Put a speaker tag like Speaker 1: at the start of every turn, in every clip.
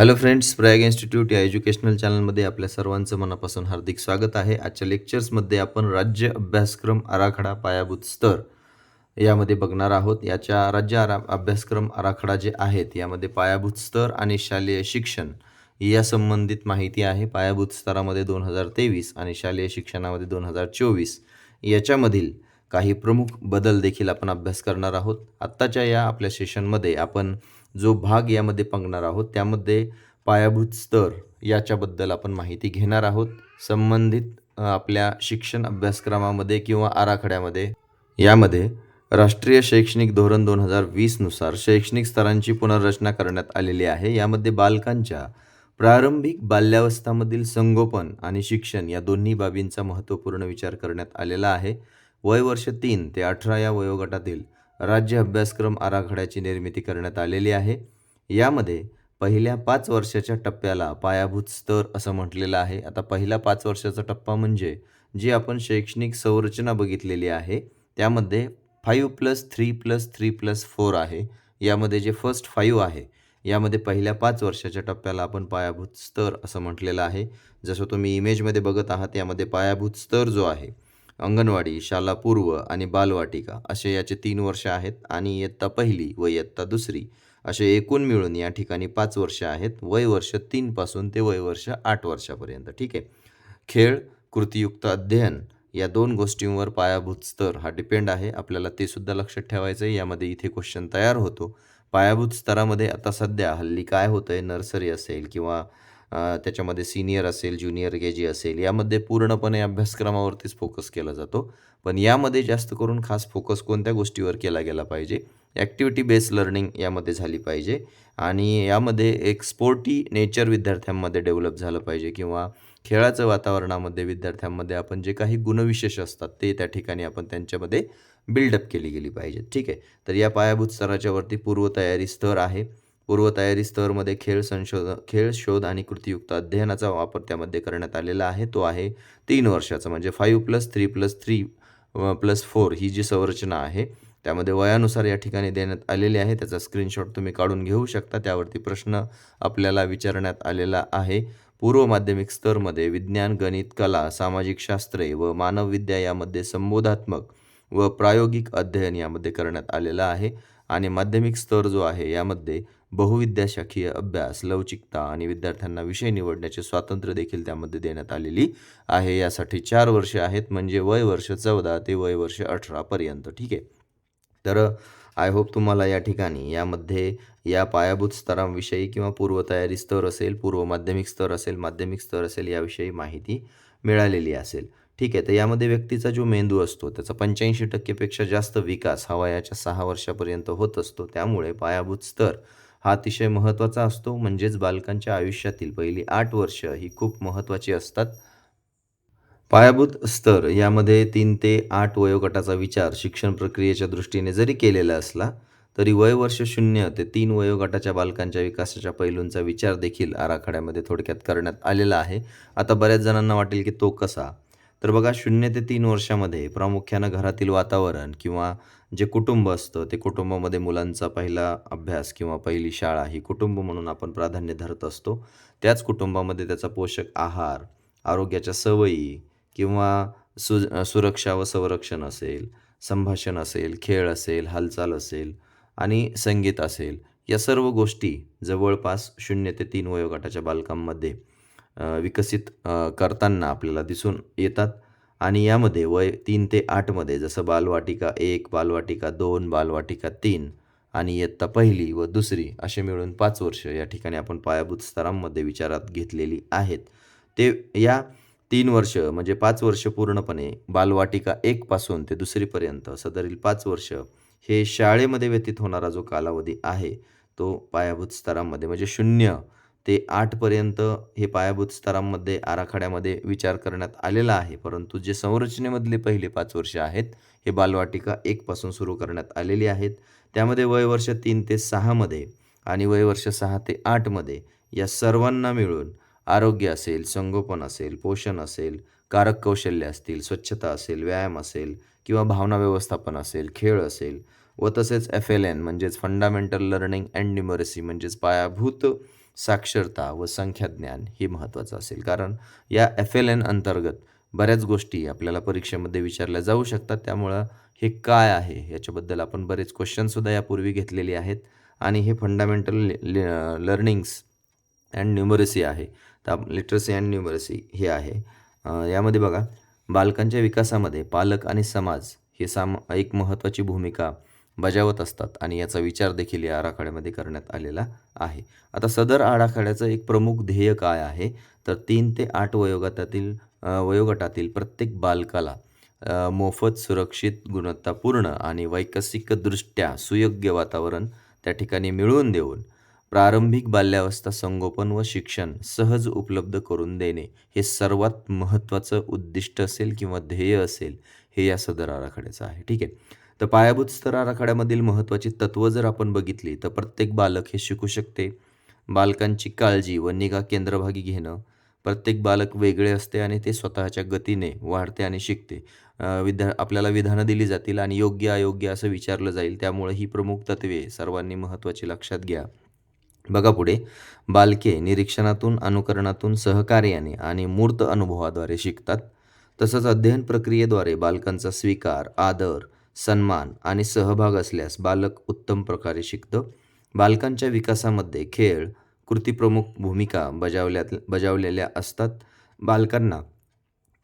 Speaker 1: Hello friends Prayag institute या educational चॅनलमध्ये आपल्या सर्वांचं मनापासून हार्दिक स्वागत आहे. आजच्या लेक्चर्समध्ये आपण राज्य अभ्यासक्रम आराखडा पायाभूत स्तर यामध्ये बघणार आहोत. याच्या राज्य आरा अभ्यासक्रम आराखडा जे आहेत यामध्ये पायाभूत स्तर आणि शालेय शिक्षण या संबंधित माहिती आहे. पायाभूत स्तरामध्ये दोन हजार तेवीस आणि शालेय शिक्षणामध्ये दोन हजार चोवीस. याच्यामधील काही प्रमुख बदल देखील आपण अभ्यास करणार आहोत. आत्ताच्या या आपल्या सेशनमध्ये आपण जो भाग यामध्ये बघणार आहोत त्यामध्ये पायाभूत स्तर याच्याबद्दल आपण माहिती घेणार आहोत. संबंधित आपल्या शिक्षण अभ्यासक्रमामध्ये किंवा आराखड्यामध्ये. यामध्ये राष्ट्रीय शैक्षणिक धोरण दोन हजार वीसनुसार शैक्षणिक स्तरांची पुनर्रचना करण्यात आलेली आहे. यामध्ये बालकांच्या प्रारंभिक बाल्यावस्थामधील संगोपन आणि शिक्षण या दोन्ही बाबींचा महत्त्वपूर्ण विचार करण्यात आलेला आहे. वय वर्ष तीन ते अठरा या वयोगटातील राज्य अभ्यासक्रम आराखड्याची निर्मिती करण्यात आलेली आहे. यामध्ये पहिल्या पाच वर्षाच्या टप्प्याला पायाभूत स्तर असं म्हटलेलं आहे. आता पहिला पाच वर्षाचा टप्पा म्हणजे जी आपण शैक्षणिक संरचना बघितलेली आहे त्यामध्ये five plus three plus three plus four आहे. यामध्ये जे फर्स्ट फाईव्ह आहे यामध्ये पहिल्या पाच वर्षाच्या टप्प्याला आपण पायाभूत स्तर असं म्हटलेलं आहे. जसं तुम्ही इमेजमध्ये बघत आहात यामध्ये पायाभूत स्तर जो आहे अंगणवाडी शाला पूर्व आणि बालवाटिका असे याचे तीन वर्ष आहेत आणि इयत्ता पहिली व इयत्ता दुसरी असे एकूण मिळून या ठिकाणी पाच वर्ष आहेत. वय वर्ष तीनपासून ते वय वर्ष आठ वर्षापर्यंत. ठीक आहे? खेळ कृतियुक्त अध्ययन या दोन गोष्टींवर पायाभूत स्तर हा डिपेंड आहे. आपल्याला ते सुद्धा लक्षात ठेवायचं आहे. यामध्ये इथे क्वेश्चन तयार होतो. पायाभूत स्तरामध्ये आता सध्या हल्ली काय होतं आहे नर्सरी असेल किंवा त्याच्यामध्ये सिनियर असेल ज्युनियर के जी असेल यामध्ये पूर्णपणे अभ्यासक्रमावरतीच फोकस केला जातो. पण यामध्ये जास्त करून खास फोकस कोणत्या गोष्टीवर केला गेला पाहिजे? ॲक्टिव्हिटी बेस्ड लर्निंग यामध्ये झाली पाहिजे. आणि यामध्ये एक स्पोर्टी नेचर विद्यार्थ्यांमध्ये डेव्हलप झालं पाहिजे किंवा खेळाचं वातावरणामध्ये विद्यार्थ्यांमध्ये आपण जे काही गुणविशेष असतात ते त्या ठिकाणी आपण त्यांच्यामध्ये बिल्डअप केली गेली पाहिजे ठीक आहे? तर या पायाभूत स्तराच्यावरती पूर्वतयारी स्तर आहे. पूर्वतयारी स्तरमध्ये खेळ संशोधन खेळ शोध आणि कृतीयुक्त अध्ययनाचा वापर त्यामध्ये करण्यात आलेला आहे. तो आहे तीन वर्षाचा म्हणजे five plus three plus three plus four ही जी संरचना आहे त्यामध्ये वयानुसार या ठिकाणी देण्यात आलेले आहे. त्याचा स्क्रीनशॉट तुम्ही काढून घेऊ शकता. त्यावरती प्रश्न आपल्याला विचारण्यात आलेला आहे. पूर्व माध्यमिक स्तरमध्ये विज्ञान गणित कला सामाजिक शास्त्रे व मानवविद्या यामध्ये संबोधात्मक व प्रायोगिक अध्ययन यामध्ये करण्यात आलेलं आहे. आणि माध्यमिक स्तर जो आहे यामध्ये बहुविद्याशाखीय अभ्यास लवचिकता आणि विद्यार्थ्यांना विषय निवडण्याचे स्वातंत्र्य देखील त्यामध्ये देण्यात आलेली आहे. यासाठी चार वर्षे आहेत म्हणजे वय वर्ष चौदा ते वय वर्ष अठरापर्यंत ठीक आहे? तर आय होप तुम्हाला या ठिकाणी यामध्ये या पायाभूत स्तरांविषयी किंवा पूर्वतयारी स्तर असेल पूर्व माध्यमिक स्तर असेल माध्यमिक स्तर असेल याविषयी माहिती मिळालेली असेल. ठीक आहे? तर यामध्ये व्यक्तीचा जो मेंदू असतो त्याचा पंच्याऐंशी टक्केपेक्षा जास्त विकास हवा याच्या सहा वर्षापर्यंत होत असतो. त्यामुळे पायाभूत स्तर हा अतिशय महत्त्वाचा असतो. म्हणजेच बालकांच्या आयुष्यातील पहिली आठ वर्ष ही खूप महत्त्वाची असतात. पायाभूत स्तर यामध्ये तीन ते आठ वयोगटाचा विचार शिक्षण प्रक्रियेच्या दृष्टीने जरी केलेला असला तरी वय वर्ष शून्य ते तीन वयोगटाच्या बालकांच्या विकासाच्या पैलूंचा विचार देखील आराखड्यामध्ये थोडक्यात करण्यात आलेला आहे. आता बऱ्याच जणांना वाटेल की तो कसा? तर बघा शून्य ते तीन वर्षामध्ये प्रामुख्यानं घरातील वातावरण किंवा जे कुटुंब असतं ते कुटुंबामध्ये मुलांचा पहिला अभ्यास किंवा पहिली शाळा ही कुटुंब म्हणून आपण प्राधान्य धरत असतो. त्याच कुटुंबामध्ये त्याचा पोषक आहार आरोग्याच्या सवयी किंवा सु सुरक्षा व संरक्षण असेल संभाषण असेल खेळ असेल हालचाल असेल आणि संगीत असेल या सर्व गोष्टी जवळपास शून्य ते तीन वयोगटाच्या बालकांमध्ये विकसित करताना आपल्याला दिसून येतात. आणि यामध्ये वय तीन ते आठमध्ये जसं बालवाटिका एक बालवाटिका दोन बालवाटिका तीन आणि इयत्ता पहिली व दुसरी असे मिळून पाच वर्ष या ठिकाणी आपण पायाभूत स्तरांमध्ये विचारात घेतलेली आहेत. ते या तीन वर्ष म्हणजे पाच वर्ष पूर्णपणे बालवाटिका एकपासून ते दुसरीपर्यंत सदरील पाच वर्ष हे शाळेमध्ये व्यतीत होणारा जो कालावधी आहे तो पायाभूत स्तरांमध्ये म्हणजे शून्य ते आठपर्यंत हे पायाभूत स्तरांमध्ये आराखड्यामध्ये विचार करण्यात आलेला आहे. परंतु जे संरचनेमधले पहिले पाच वर्ष आहेत हे बालवाटिका एकपासून सुरू करण्यात आलेली आहेत. त्यामध्ये वय वर्ष तीन ते सहामध्ये आणि वय वर्ष सहा ते आठमध्ये या सर्वांना मिळून आरोग्य असेल संगोपन असेल पोषण असेल कारक कौशल्य असतील स्वच्छता असेल व्यायाम असेल किंवा भावना व्यवस्थापन असेल खेळ असेल व तसेच एफ एल एन म्हणजेच फंडामेंटल लर्निंग अँड न्युमरसी म्हणजेच पायाभूत साक्षरता व संख्याज्ञान हे महत्त्वाचं असेल. कारण या एफ एल एन अंतर्गत बऱ्याच गोष्टी आपल्याला परीक्षेमध्ये विचारल्या जाऊ शकतात. त्यामुळं हे काय आहे याच्याबद्दल आपण बरेच क्वेश्चनसुद्धा यापूर्वी घेतलेले आहेत. आणि हे फंडामेंटल लर्निंग्स अँड न्यूमरसी आहे. तर लिटरसी अँड न्यूमरसी हे आहे. यामध्ये बघा बालकांच्या विकासामध्ये पालक आणि समाज हे साम एक महत्त्वाची भूमिका बजावत असतात आणि याचा विचार देखील या आराखड्यामध्ये करण्यात आलेला आहे. आता सदर आराखड्याचं एक प्रमुख ध्येय काय आहे? तर तीन ते आठ वयोगटातील वयोगटातील प्रत्येक बालकाला मोफत सुरक्षित गुणवत्तापूर्ण आणि वैकसिकदृष्ट्या सुयोग्य वातावरण त्या ठिकाणी मिळवून देऊन प्रारंभिक बाल्यावस्था संगोपन व शिक्षण सहज उपलब्ध करून देणे हे सर्वात महत्त्वाचं उद्दिष्ट असेल किंवा ध्येय असेल हे या सदर आराखड्याचं आहे. ठीक आहे. तर पायाभूत स्तर आराखड्यामधील महत्त्वाची तत्त्व जर आपण बघितली तर प्रत्येक बालक हे शिकू शकते. बालकांची काळजी व निगा केंद्रभागी घेणं. प्रत्येक बालक वेगळे असते आणि ते स्वतःच्या गतीने वाढते आणि शिकते. विधा आपल्याला विधानं दिली जातील आणि योग्य अयोग्य असं विचारलं जाईल त्यामुळे ही प्रमुख तत्वे सर्वांनी महत्त्वाची लक्षात घ्या. बघा पुढे. बालके निरीक्षणातून अनुकरणातून सहकार्याने आणि मूर्त अनुभवाद्वारे शिकतात. तसंच अध्ययन प्रक्रियेद्वारे बालकांचा स्वीकार आदर सन्मान आणि सहभाग असल्यास बालक उत्तम प्रकारे शिकतं. बालकांच्या विकासामध्ये खेळ कृतीप्रमुख भूमिका बजावल्या बजावलेल्या असतात. बालकांना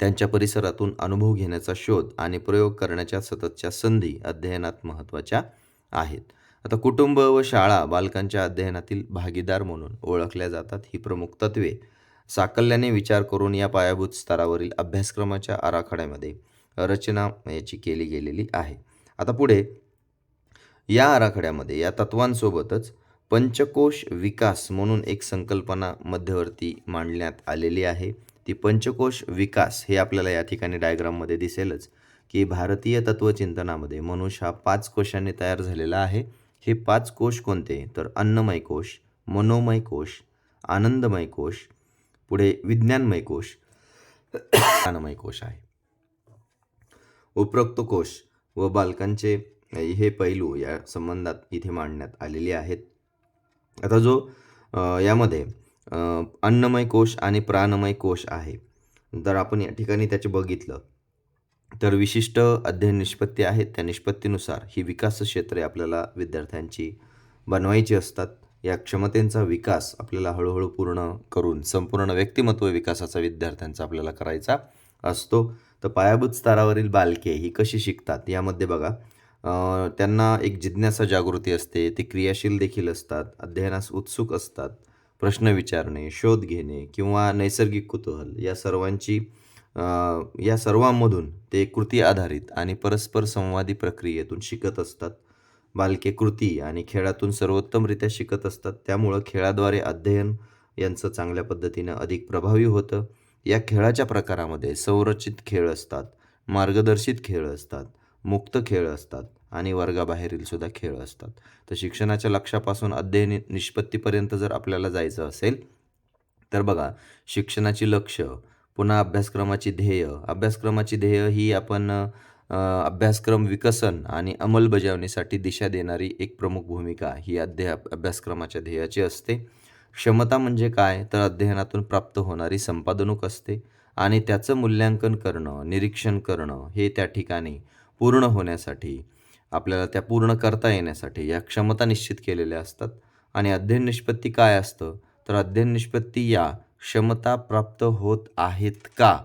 Speaker 1: त्यांच्या परिसरातून अनुभव घेण्याचा शोध आणि प्रयोग करण्याच्या सततच्या संधी अध्ययनात महत्त्वाच्या आहेत. आता कुटुंब व शाळा बालकांच्या अध्ययनातील भागीदार म्हणून ओळखल्या जातात. ही प्रमुख तत्वे साकल्याने विचार करून या पायाभूत स्तरावरील अभ्यासक्रमाच्या आराखड्यामध्ये रचना याची केली गेलेली आहे. आता पुढे या आराखड्यामध्ये या तत्वांसोबतच पंचकोश विकास म्हणून एक संकल्पना मध्यवर्ती मांडण्यात आलेली आहे. ती पंचकोश विकास हे आपल्याला या ठिकाणी डायग्राममध्ये दिसेलच की भारतीय तत्वचिंतनामध्ये मनुष्य हा पाच कोशांनी तयार झालेला आहे. हे पाच कोश कोणते? तर अन्नमय कोश मनोमय कोश आनंदमय कोश पुढे विज्ञानमय कोश ज्ञानमय कोश आहे. उपरोक्त कोश व बालकांचे हे पैलू या संबंधात इथे मांडण्यात आलेले आहेत. आता जो यामध्ये अन्नमय कोश आणि प्राणमय कोश आहे. जर आपण या ठिकाणी त्याचे बघितलं तर विशिष्ट अध्ययन निष्पत्ती आहेत त्या निष्पत्तीनुसार ही विकास क्षेत्रे आपल्याला विद्यार्थ्यांची बनवायची असतात. या क्षमतेचा विकास आपल्याला हळूहळू पूर्ण करून संपूर्ण व्यक्तिमत्व विकासाचा विद्यार्थ्यांचा आपल्याला करायचा असतो. तर पायाभूत स्तरावरील बालके ही कशी शिकतात यामध्ये बघा. त्यांना एक जिज्ञासा जागृती असते ते क्रियाशील देखील असतात अध्ययनास उत्सुक असतात प्रश्न विचारणे शोध घेणे किंवा नैसर्गिक कुतूहल या सर्वांची या सर्वांमधून ते कृती आधारित आणि परस्पर संवादी प्रक्रियेतून शिकत असतात. बालके कृती आणि खेळातून सर्वोत्तमरित्या शिकत असतात त्यामुळं खेळाद्वारे अध्ययन यांचं चांगल्या पद्धतीनं अधिक प्रभावी होतं. या खेळाच्या प्रकारामध्ये संरचित खेळ असतात मार्गदर्शित खेळ असतात मुक्त खेळ असतात आणि वर्गाबाहेरील सुद्धा खेळ असतात. तर शिक्षणाच्या लक्षापासून अध्ययन निष्पत्तीपर्यंत जर आपल्याला जायचं असेल तर बघा शिक्षणाची लक्ष पुन्हा अभ्यासक्रमाची ध्येय. अभ्यासक्रमाची ध्येय ही आपण अभ्यासक्रम विकसन आणि अंमलबजावणीसाठी दिशा देणारी एक प्रमुख भूमिका ही अध्याप अभ्यासक्रमाच्या ध्येयाची असते. क्षमता म्हणजे काय? तर अध्ययनातून प्राप्त होणारी संपादनूक असते आणि त्याचं मूल्यांकन करणं निरीक्षण करणं हे त्या ठिकाणी पूर्ण होण्यासाठी आपल्याला त्या पूर्ण करता येण्यासाठी या क्षमता निश्चित केलेल्या असतात. आणि अध्ययन निष्पत्ती काय असतं? तर अध्ययन निष्पत्ती या क्षमता प्राप्त होत आहेत का?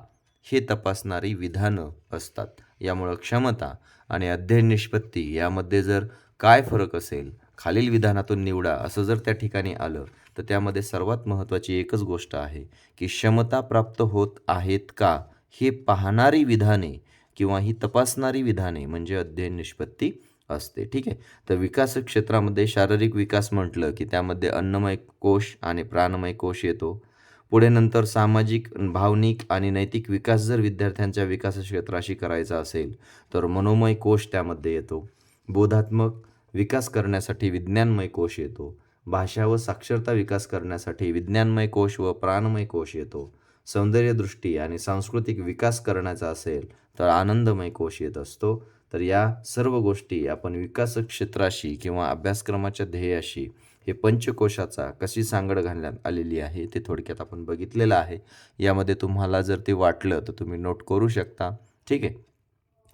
Speaker 1: हे तपासणारी विधानं असतात. यामुळं क्षमता आणि अध्ययन निष्पत्ती यामध्ये जर काय फरक असेल खालील विधानातून निवडा असं जर त्या ठिकाणी आलं तर त्यामध्ये सर्वात महत्त्वाची एकच गोष्ट आहे की क्षमता प्राप्त होत आहेत का? हे पाहणारी विधाने किंवा ही तपासणारी विधाने म्हणजे अध्ययन निष्पत्ती असते. ठीक आहे? तर विकास क्षेत्रामध्ये शारीरिक विकास म्हटलं की त्यामध्ये अन्नमय कोश आणि प्राणमय कोश येतो. पुढे नंतर सामाजिक भावनिक आणि नैतिक विकास जर विद्यार्थ्यांच्या विकास क्षेत्राशी करायचा असेल तर मनोमय कोश त्यामध्ये येतो. बोधात्मक विकास करण्यासाठी विज्ञानमय कोश येतो. भाषा व साक्षरता विकास करण्यासाठी विज्ञानमय कोश व प्राणमय कोश येतो. सौंदर्यदृष्टी आणि सांस्कृतिक विकास करण्याचा असेल तर आनंदमय कोश येत असतो. तर या सर्व गोष्टी आपण विकास क्षेत्राशी किंवा अभ्यासक्रमाच्या ध्येयाशी हे पंचकोशाचा कशी सांगड घालण्यात आलेली आहे ते थोडक्यात आपण बघितलेलं आहे. यामध्ये तुम्हाला जर ते वाटलं तर तुम्ही नोट करू शकता. ठीक आहे?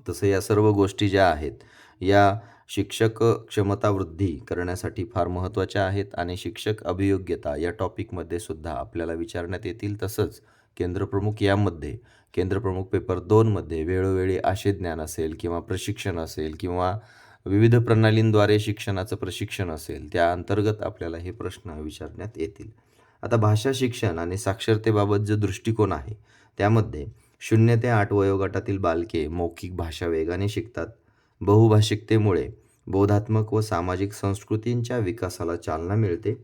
Speaker 1: तसं या सर्व गोष्टी ज्या आहेत या शिक्षक क्षमता वृद्धी करण्यासाठी फार महत्त्वाच्या आहेत आणि शिक्षक अभियोग्यता या टॉपिकमध्ये सुद्धा आपल्याला विचारण्यात येतील तसंच केंद्रप्रमुख यामध्ये केंद्रप्रमुख पेपर दोनमध्ये वेळोवेळी आशे ज्ञान असेल किंवा प्रशिक्षण असेल किंवा विविध प्रणालींद्वारे शिक्षणाचं प्रशिक्षण असेल त्या अंतर्गत आपल्याला हे प्रश्न विचारण्यात येतील. आता भाषा शिक्षण आणि साक्षरतेबाबत जो दृष्टिकोन आहे त्यामध्ये शून्य ते आठ वयोगटातील बालके मौखिक भाषा वेगाने शिकतात. बहुभाषिकतेमुळे बोधात्मक व सामाजिक संस्कृतींच्या विकासाला चालना मिळते.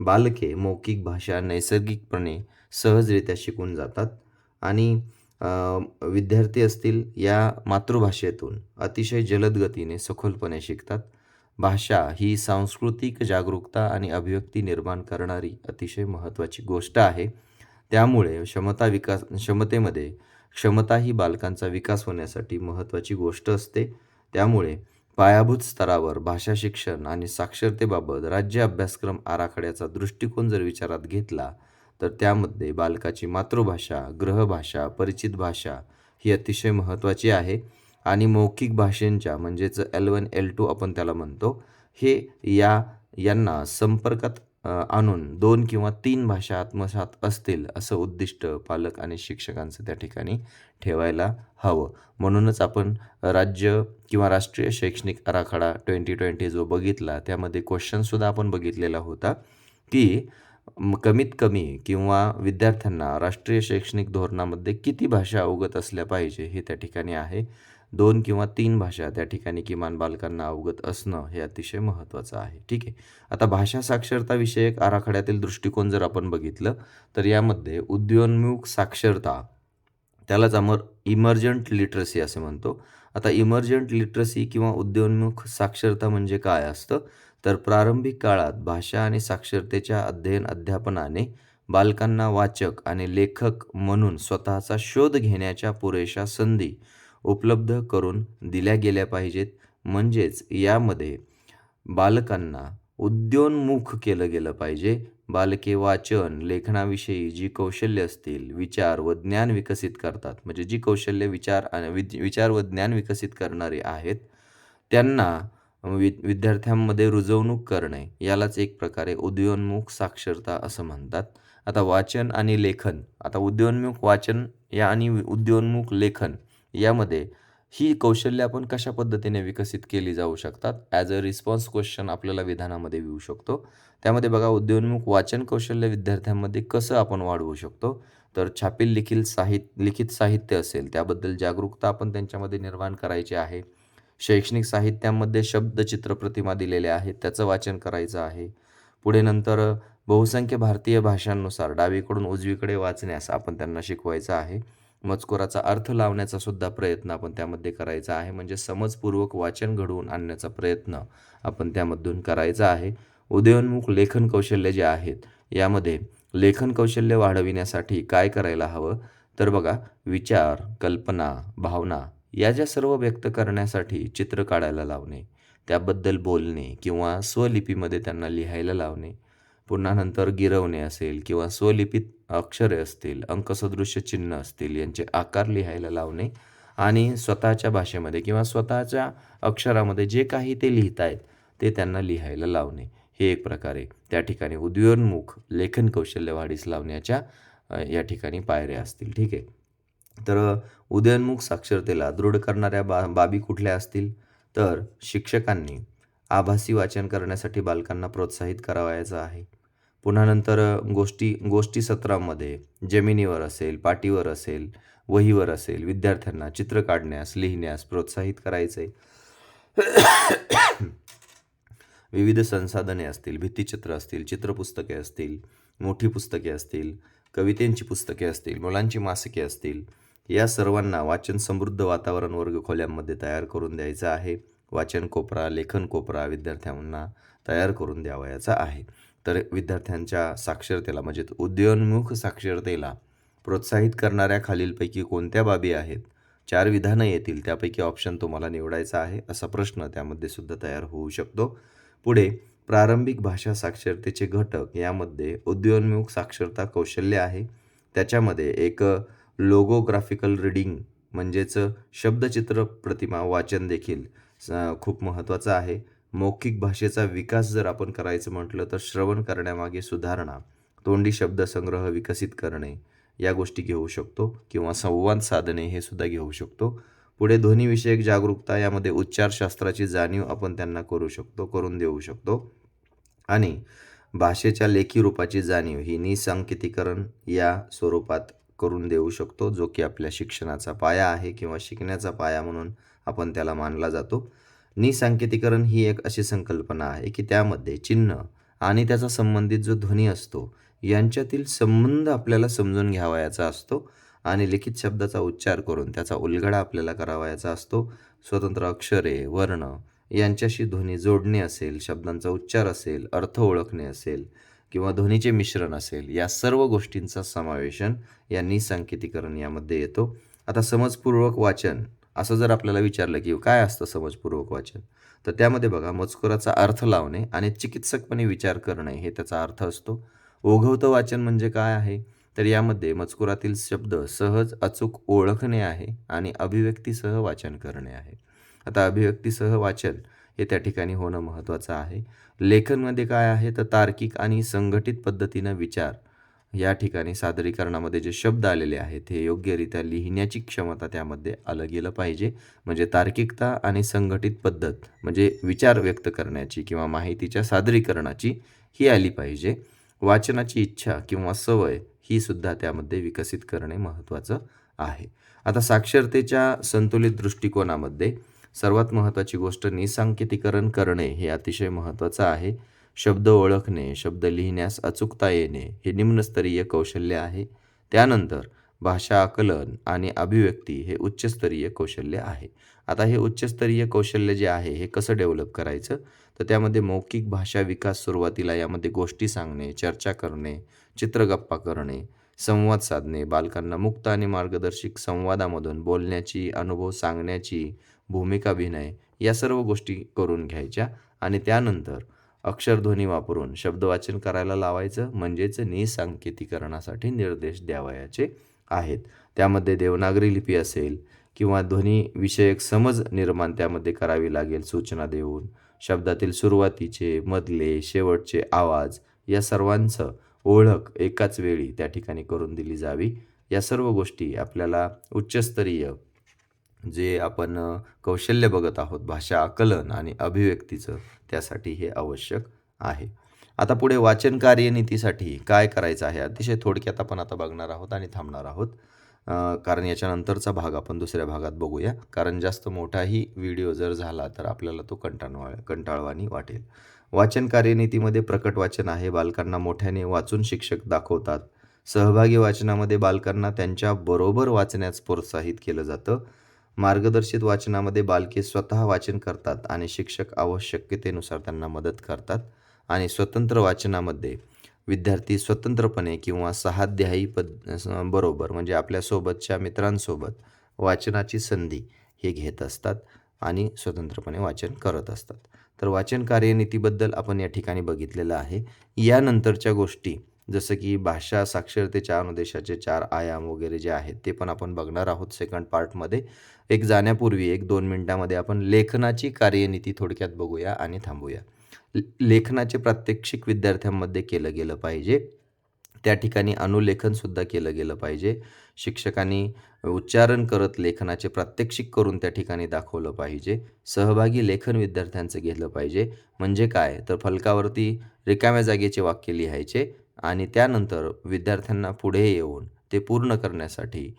Speaker 1: बालके मौखिक भाषा नैसर्गिकपणे सहजरित्या शिकून जातात आणि विद्यार्थी असतील या मातृभाषेतून अतिशय जलद गतीने सखोलपणे शिकतात. भाषा ही सांस्कृतिक जागरूकता आणि अभिव्यक्ती निर्माण करणारी अतिशय महत्त्वाची गोष्ट आहे. त्यामुळे क्षमता विकास क्षमतेमध्ये क्षमता ही बालकांचा विकास होण्यासाठी महत्त्वाची गोष्ट असते. त्यामुळे पायाभूत स्तरावर भाषा शिक्षण आणि साक्षरतेबाबत राज्य अभ्यासक्रम आराखड्याचा दृष्टिकोन जर विचारात घेतला तर त्यामध्ये बालकाची मातृभाषा ग्रहभाषा परिचित भाषा ही अतिशय महत्त्वाची आहे. आणि मौखिक भाषेंच्या म्हणजेच एल वन एल टू आपण त्याला म्हणतो हे या यांना संपर्कात अ, आणून दोन किंवा तीन भाषा आत्मसात असतील असं उद्दिष्ट पालक आणि शिक्षकांचं त्या ठिकाणी ठेवायला हवं. म्हणूनच आपण राज्य किंवा राष्ट्रीय शैक्षणिक आराखडा ट्वेंटी ट्वेंटी जो बघितला त्यामध्ये क्वेश्चनसुद्धा आपण बघितलेला होता की कमीत कमी किंवा विद्यार्थ्यांना राष्ट्रीय शैक्षणिक धोरणामध्ये किती भाषा अवगत असल्या पाहिजे हे त्या ठिकाणी आहे. दोन किंवा तीन भाषा त्या ठिकाणी किमान बालकांना अवगत असणं हे अतिशय महत्त्वाचं आहे. ठीक आहे? आता भाषा साक्षरता विषयक आराखड्यातील दृष्टिकोन जर आपण बघितलं तर यामध्ये उद्योन्मुख साक्षरता त्यालाच अमर इमर्जंट लिटरसी असे म्हणतो. आता इमर्जंट लिटरसी किंवा उद्योन्मुख साक्षरता म्हणजे काय असतं? तर प्रारंभिक काळात भाषा आणि साक्षरतेच्या अध्ययन अध्यापनाने बालकांना वाचक आणि लेखक म्हणून स्वतःचा शोध घेण्याच्या पुरेशा संधी उपलब्ध करून दिल्या गेल्या पाहिजेत. म्हणजेच यामध्ये बालकांना उद्योन्मुख केलं गेलं पाहिजे. बालके वाचन लेखनाविषयी जी कौशल्य असतील विचार व ज्ञान विकसित करतात. म्हणजे जी कौशल्य विचार आणि विद- विचार व ज्ञान विकसित करणारी आहेत त्यांना वि विद्यार्थ्यांमध्ये रुजवणूक करणे यालाच एक प्रकारे उदयोन्मुख साक्षरता असं म्हणतात. आता वाचन आणि लेखन आता उद्योन्मुख वाचन या आणि उद्योन्मुख लेखन यामध्ये ही कौशल्य आपण कशा पद्धतीने विकसित केली जाऊ शकतात? ॲज अ रिस्पॉन्स क्वेश्चन आपल्याला विधानामध्ये येऊ शकतो. त्यामध्ये बघा उद्योन्मुख वाचन कौशल्य विद्यार्थ्यांमध्ये कसं आपण वाढवू शकतो? तर छापील लिखित साहित्य लिखित साहित्य असेल त्याबद्दल जागरूकता आपण त्यांच्यामध्ये निर्माण करायची आहे. शैक्षणिक साहित्यामध्ये शब्द चित्रप्रतिमा दिलेल्या आहेत त्याचं वाचन करायचं आहे. पुढे नंतर बहुसंख्य भारतीय भाषांनुसार डावीकडून उजवीकडे वाचण्यास आपण त्यांना शिकवायचं आहे. मजकुराचा अर्थ लावण्याचा सुद्धा प्रयत्न आपण त्यामध्ये करायचा आहे. म्हणजे समजपूर्वक वाचन घडवून आणण्याचा प्रयत्न आपण त्यामधून करायचा आहे. उदयोन्मुख लेखन कौशल्य जे आहेत यामध्ये लेखन कौशल्य वाढविण्यासाठी काय करायला हवं? तर बघा विचार कल्पना भावना या ज्या सर्व व्यक्त करण्यासाठी चित्र काढायला लावणे त्याबद्दल बोलणे किंवा स्वलिपीमध्ये त्यांना लिहायला लावणे पुन्हा नंतर गिरवणे असेल किंवा स्वलिपित अक्षरे असतील अंकसदृश्य चिन्ह असतील यांचे आकार लिहायला लावणे आणि स्वतःच्या भाषेमध्ये किंवा स्वतःच्या अक्षरामध्ये जे काही ते लिहित आहेत ते त्यांना लिहायला लावणे. हे एक प्रकारे त्या ठिकाणी उदयोन्मुख लेखन कौशल्य वाढीस लावण्याच्या या ठिकाणी पायऱ्या असतील. ठीक आहे? तर उदयोन्मुख साक्षरतेला दृढ करणाऱ्या बा बाबी कुठल्या असतील? तर शिक्षकांनी आभासी वाचन करण्यासाठी बालकांना प्रोत्साहित करावायचं आहे. पुन्हा नंतर गोष्टी गोष्टी सत्रामध्ये जमिनीवर असेल पाटीवर असेल वहीवर असेल विद्यार्थ्यांना चित्र काढण्यास लिहिण्यास प्रोत्साहित करायचे विविध संसाधने असतील भित्तिचित्र असतील चित्रपुस्तके असतील मोठी पुस्तके असतील कवितेंची पुस्तके असतील मुलांची मासिके असतील या सर्वांना वाचन समृद्ध वातावरण वर्ग खोल्यांमध्ये तयार करून द्यायचं आहे. वाचन कोपरा लेखन कोपरा विद्यार्थ्यांना तयार करून द्यावयाचा आहे. तर विद्यार्थ्यांच्या साक्षरतेला म्हणजे उदयोन्मुख साक्षरतेला प्रोत्साहित करणाऱ्या खालीलपैकी कोणत्या बाबी आहेत? चार विधानं येतील त्यापैकी ऑप्शन तुम्हाला निवडायचा आहे असा प्रश्न त्यामध्ये सुद्धा तयार होऊ शकतो. पुढे प्रारंभिक भाषा साक्षरतेचे घटक यामध्ये उदयोन्मुख साक्षरता कौशल्य आहे. त्याच्यामध्ये एक लोगोग्राफिकल रीडिंग म्हणजेच शब्दचित्र प्रतिमा वाचन देखील स- खूप महत्त्वाचं आहे. मौखिक भाषेचा विकास जर आपण करायचं म्हटलं तर श्रवण करण्यामागे सुधारणा तोंडी शब्दसंग्रह विकसित करणे या गोष्टी घेऊ शकतो किंवा संवाद साधणे हे सुद्धा घेऊ शकतो. पुढे ध्वनीविषयक जागरूकता यामध्ये उच्चारशास्त्राची जाणीव आपण त्यांना करू शकतो करून देऊ शकतो. आणि भाषेच्या लेखी रूपाची जाणीव ही निसांकेतीकरण या स्वरूपात करून देऊ शकतो जो की आपल्या शिक्षणाचा पाया आहे किंवा शिकण्याचा पाया म्हणून आपण त्याला मानला जातो. निसंकेतीकरण ही एक अशी संकल्पना आहे की त्यामध्ये चिन्ह आणि त्याचा संबंधित जो ध्वनी असतो यांच्यातील संबंध आपल्याला समजून घ्यावयाचा असतो आणि लिखित शब्दाचा उच्चार करून त्याचा उलगडा आपल्याला करावयाचा असतो. स्वतंत्र अक्षरे वर्ण यांच्याशी ध्वनी जोडणे असेल शब्दांचा उच्चार असेल अर्थ ओळखणे असेल किंवा ध्वनीचे मिश्रण असेल या सर्व गोष्टींचा समावेशन या निसंकेतीकरण यामध्ये येतो. आता समजपूर्वक वाचन असं जर आपल्याला विचारलं की काय असतं समजपूर्वक वाचन? तर त्यामध्ये बघा मजकुराचा अर्थ लावणे आणि चिकित्सकपणे विचार करणे हे त्याचा अर्थ असतो. ओघवतं वाचन म्हणजे काय आहे? तर यामध्ये मजकुरातील शब्द सहज अचूक ओळखणे आहे आणि अभिव्यक्तीसह वाचन करणे आहे. आता अभिव्यक्तीसह वाचन हे त्या ठिकाणी होणं महत्त्वाचं आहे. लेखनमध्ये काय आहे? तर तार्किक आणि संघटित पद्धतीनं विचार या ठिकाणी सादरीकरणामध्ये जे शब्द आलेले आहेत हे योग्यरित्या लिहिण्याची क्षमता त्यामध्ये आलं गेलं पाहिजे. म्हणजे तार्किकता आणि संघटित पद्धत म्हणजे विचार व्यक्त करण्याची किंवा माहितीच्या सादरीकरणाची ही आली पाहिजे. वाचनाची इच्छा किंवा सवय ही सुद्धा त्यामध्ये विकसित करणे महत्त्वाचं आहे. आता साक्षरतेच्या संतुलित दृष्टिकोनामध्ये सर्वात महत्त्वाची गोष्ट निसांकेतीकरण करणे हे अतिशय महत्त्वाचं आहे. शब्द ओळखणे शब्द लिहिण्यास अचूकता येणे हे निम्नस्तरीय कौशल्य आहे. त्यानंतर भाषा आकलन आणि अभिव्यक्ती हे उच्चस्तरीय कौशल्य आहे. आता हे उच्चस्तरीय कौशल्य जे आहे हे कसं डेव्हलप करायचं? तर त्यामध्ये मौखिक भाषा विकास सुरुवातीला यामध्ये गोष्टी सांगणे चर्चा करणे चित्रगप्पा करणे संवाद साधणे बालकांना मुक्त आणि मार्गदर्शक संवादामधून बोलण्याची अनुभव सांगण्याची भूमिकाभिनय या सर्व गोष्टी करून घ्यायच्या आणि त्यानंतर अक्षरध्वनी वापरून शब्दवाचन करायला लावायचं म्हणजेच निसांकेतीकरणासाठी निर्देश द्यावयाचे आहेत. त्यामध्ये देवनागरी लिपी असेल किंवा ध्वनीविषयक समज निर्माण त्यामध्ये करावी लागेल सूचना देऊन. शब्दातील सुरुवातीचे मधले शेवटचे आवाज या सर्वांचं ओळख एकाच वेळी त्या ठिकाणी करून दिली जावी. या सर्व गोष्टी आपल्याला उच्चस्तरीय जे आपण कौशल्य बघत आहोत भाषा आकलन आणि अभिव्यक्तीचं त्यासाठी हे आवश्यक आहे. आता पुढे वाचन कार्यनीतीसाठी काय करायचं आहे? अतिशय थोडक्यात आपण आता बघणार आहोत आणि थांबणार आहोत. कारण याच्यानंतरचा भाग आपण दुसऱ्या भागात बघूया. कारण जास्त मोठाही व्हिडिओ जर झाला तर आपल्याला तो कंटाळवा कंटाळवाणी वाटेल. वाचन कार्यनीतीमध्ये प्रकट वाचन आहे. बालकांना मोठ्याने वाचून शिक्षक दाखवतात. सहभागी वाचनामध्ये बालकांना त्यांच्या बरोबर वाचण्यास प्रोत्साहित केलं जातं. मार्गदर्शित वाचनामध्ये बालके स्वतः वाचन करतात आणि शिक्षक आवश्यकतेनुसार त्यांना मदत करतात आणि स्वतंत्र वाचनामध्ये विद्यार्थी स्वतंत्रपणे किंवा सहाध्यायी पद बरोबर म्हणजे आपल्यासोबतच्या मित्रांसोबत वाचनाची संधी हे घेत असतात आणि स्वतंत्रपणे वाचन करत असतात. तर वाचन कार्यनीतीबद्दल आपण या ठिकाणी बघितलेलं आहे. यानंतरच्या गोष्टी जसं की भाषा साक्षरतेच्या अनुदेशाचे चार आयाम वगैरे जे आहेत ते पण आपण बघणार आहोत सेकंड पार्टमध्ये एक जाण्यापूर्वी एक दोन मिनटामध्ये आपण लेखनाची कार्यनीती थोडक्यात बघूया आणि थांबूया. लेखनाचे प्रात्यक्षिक विद्यार्थ्यांमध्ये केलं गेलं पाहिजे. त्या ठिकाणी अनुलेखनसुद्धा केलं गेलं पाहिजे. शिक्षकांनी उच्चारण करत लेखनाचे प्रात्यक्षिक करून त्या ठिकाणी दाखवलं पाहिजे. सहभागी लेखन विद्यार्थ्यांचं घेतलं पाहिजे. म्हणजे काय? तर फलकावरती रिकाम्या जागेचे वाक्य लिहायचे. आणि त्यानंतर विद्यार्थ्यांना पुढे येऊन ते पूर्ण करण्यासाठी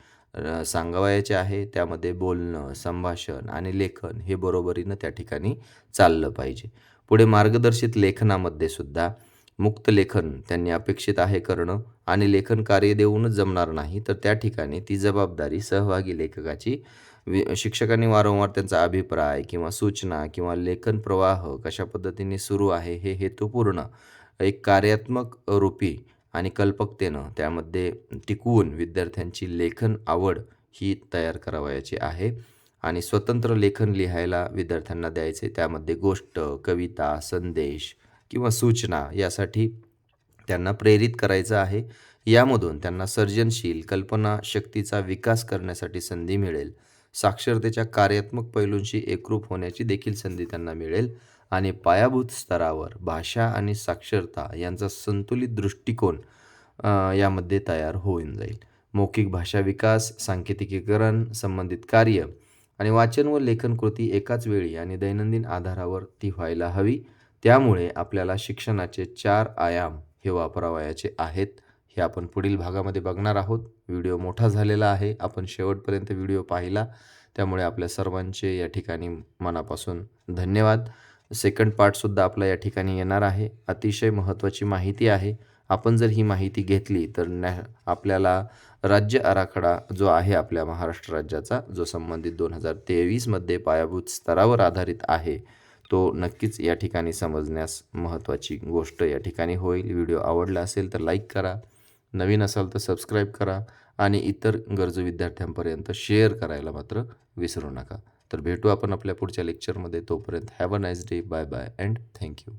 Speaker 1: सांगावयाचे आहे. त्यामध्ये बोलणं संभाषण आणि लेखन हे बरोबरीनं त्या ठिकाणी चाललं पाहिजे. पुढे मार्गदर्शित लेखनामध्ये सुद्धा मुक्त लेखन त्यांनी अपेक्षित आहे करणं आणि लेखन कार्य देऊनच जमणार नाही तर त्या ठिकाणी ती जबाबदारी सहभागी लेखकाची वि शिक्षकांनी वारंवार त्यांचा अभिप्राय किंवा सूचना किंवा लेखन प्रवाह कशा पद्धतीने सुरू आहे हे हेतुपूर्ण एक कार्यात्मक रूपी आणि कल्पकतेनं त्यामध्ये टिकवून विद्यार्थ्यांची लेखन आवड ही तयार करावयाची आहे. आणि स्वतंत्र लेखन लिहायला विद्यार्थ्यांना द्यायचे. त्यामध्ये गोष्ट कविता संदेश किंवा सूचना यासाठी त्यांना प्रेरित करायचं आहे. यामधून त्यांना सर्जनशील कल्पनाशक्तीचा विकास करण्यासाठी संधी मिळेल. साक्षरतेच्या कार्यात्मक पैलूंशी एकरूप होण्याची देखील संधी त्यांना मिळेल. आणि पायाभूत स्तरावर भाषा आणि साक्षरता यांचा संतुलित दृष्टिकोन यामध्ये तयार होऊन जाईल. मौखिक भाषा विकास सांकेतिकीकरण संबंधित कार्य आणि वाचन व लेखन कृती एकाच वेळी आणि दैनंदिन आधारावर ती व्हायला हवी. त्यामुळे आपल्याला शिक्षणाचे चार आयाम हे वापरावयाचे आहेत हे आपण पुढील भागामध्ये बघणार आहोत. व्हिडिओ मोठा झालेला आहे. आपण शेवटपर्यंत व्हिडिओ पाहिला. त्यामुळे आपल्या सर्वांचे या ठिकाणी मनापासून धन्यवाद. सेकंड पार्टसुद्धा आपला या ठिकाणी येणार आहे. अतिशय महत्त्वाची माहिती आहे. आपण जर ही माहिती घेतली तर नॅ आपल्याला राज्य आराखडा जो आहे आपल्या महाराष्ट्र राज्याचा जो संबंधित दोन हजार तेवीसमध्ये पायाभूत स्तरावर आधारित आहे तो नक्कीच या ठिकाणी समजण्यास महत्त्वाची गोष्ट या ठिकाणी होईल. व्हिडिओ आवडला असेल तर लाईक करा. नवीन असाल तर सबस्क्राईब करा. आणि इतर गरजू विद्यार्थ्यांपर्यंत शेअर करायला मात्र विसरू नका. तर भेटू आपण आपल्या पुढच्या लेक्चरमध्ये तोपर्यंत have a nice day bye bye and thank you